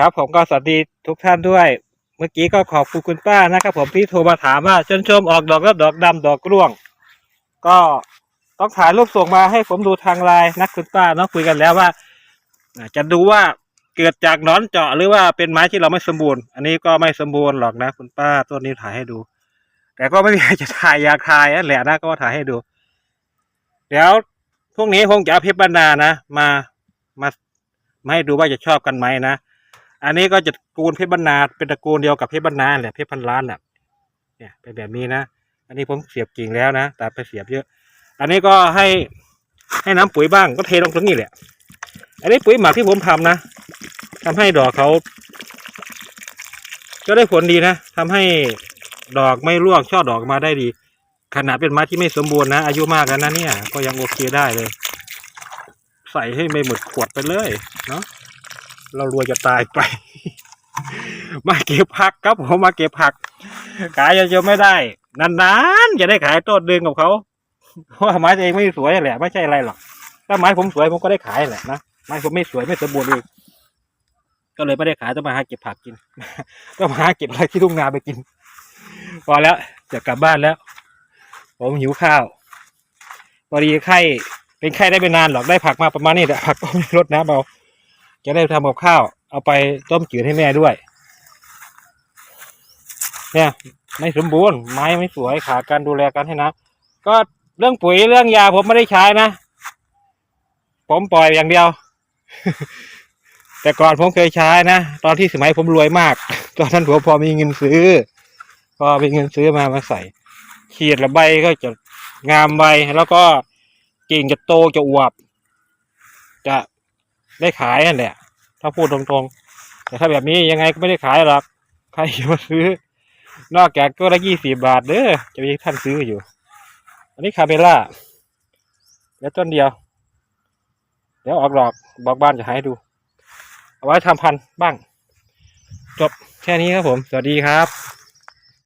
ครับ ผมก็สวัสดีทุกท่านด้วย เมื่อกี้ก็ขอบคุณคุณป้านะครับ ผมที่โทรมาถามว่าชนชมออกดอกแล้วดอกดำดอกร่วง ก็ต้องถ่ายรูปส่งมาให้ผมดูทางไลน์นะคุณป้าเนาะคุยกันแล้วว่าจะดูว่าเกิดจากนอนเจาะหรือว่าเป็นไม้ที่เราไม่สมบูรณ์ อันนี้ก็ไม่สมบูรณ์หรอกนะ คุณป้าต้นนี้ถ่ายให้ดู แต่ก็ไม่มีใครจะถ่ายอยากถ่ายนั่นแหละนะก็ถ่ายให้ดู เดี๋ยวพวกนี้คงจะเอาเพชรบรรณานะ มามามาให้ดูว่าจะชอบกันไหมนะ อันนี้ก็จะตระกูลเพชรบรรณาเป็นตระกูลเดียวกับเพชรบรรณาแหละเพชรพันล้านแหละเนี่ยเป็นแบบนี้นะ อันนี้ผมเสียบกิ่งแล้วนะแต่ไปเสียบเยอะ อันนี้ก็ให้ให้น้ำปุ๋ยบ้างก็เทลงตรงนี้แหละ อันนี้ปุ๋ยหมักที่ผมทำนะทำให้ดอกเขาก็ได้ผลดีนะทำให้ดอกไม่ร่วงช่อดอกมาได้ดี ขนาดเป็นไม้ที่ไม่สมบูรณ์นะ อายุมากแล้วนะเนี่ย ก็ยังโอเคได้เลย ใส่ให้ไม่หมดขวดไปเลยเนาะ เรารวยจะตายไป มาเก็บผักครับผมมาเก็บผัก ขายจะไม่ได้ นานๆจะได้ขายต้นเดือนกับเขาเพราะว่าไม้ตัวเองไม่สวยแหละ ไม่ใช่อะไรหรอก ถ้าไม้ผมสวยผมก็ได้ขายแหละนะไม้ผมไม่สวยไม่สมบูรณ์เองก็เลยไม่ได้ขายต้องมาหาเก็บผักกินต้องมาหาเก็บอะไรที่ทุ่งนาไปกินพอแล้วจะกลับบ้านแล้ว ผมหิวข้าวพอดีไข่เป็นไข้ได้ไม่นานหรอกได้ผักมาประมาณนี้แต่ผักก็ไม่ลดน้ำเอา จะได้ทำกับข้าว เอาไปต้มจืดให้แม่ด้วย เนี่ยไม่สมบูรณ์ไม้ไม่สวยขาดการดูแลกันให้นะก็เรื่องปุ๋ยเรื่องยาผมไม่ได้ใช้นะ ผมปล่อยอย่างเดียว แต่ก่อนผมเคยใช้นะ ตอนที่สมัยผมรวยมาก ตอนนั้นผมพอมีเงินซื้อ พอมีเงินซื้อมามาใส่ขีดละใบก็จะงามใบแล้วก็กิ่งจะโตจะอวบ จะ ได้ขายนั่นแหละ ถ้าพูดตรงๆ แต่ถ้าแบบนี้ยังไงก็ไม่ได้ขายหรอก ใครมาซื้อ นอกจากก็ละยี่สิบบาทเด้อ จะมีท่านซื้ออยู่ อันนี้คาเมล่า แล้วต้นเดียว เดี๋ยวออกดอกบอกบ้านจะให้ดู เอาไว้ทำพันธุ์บ้าง จบแค่นี้ครับผม สวัสดีครับ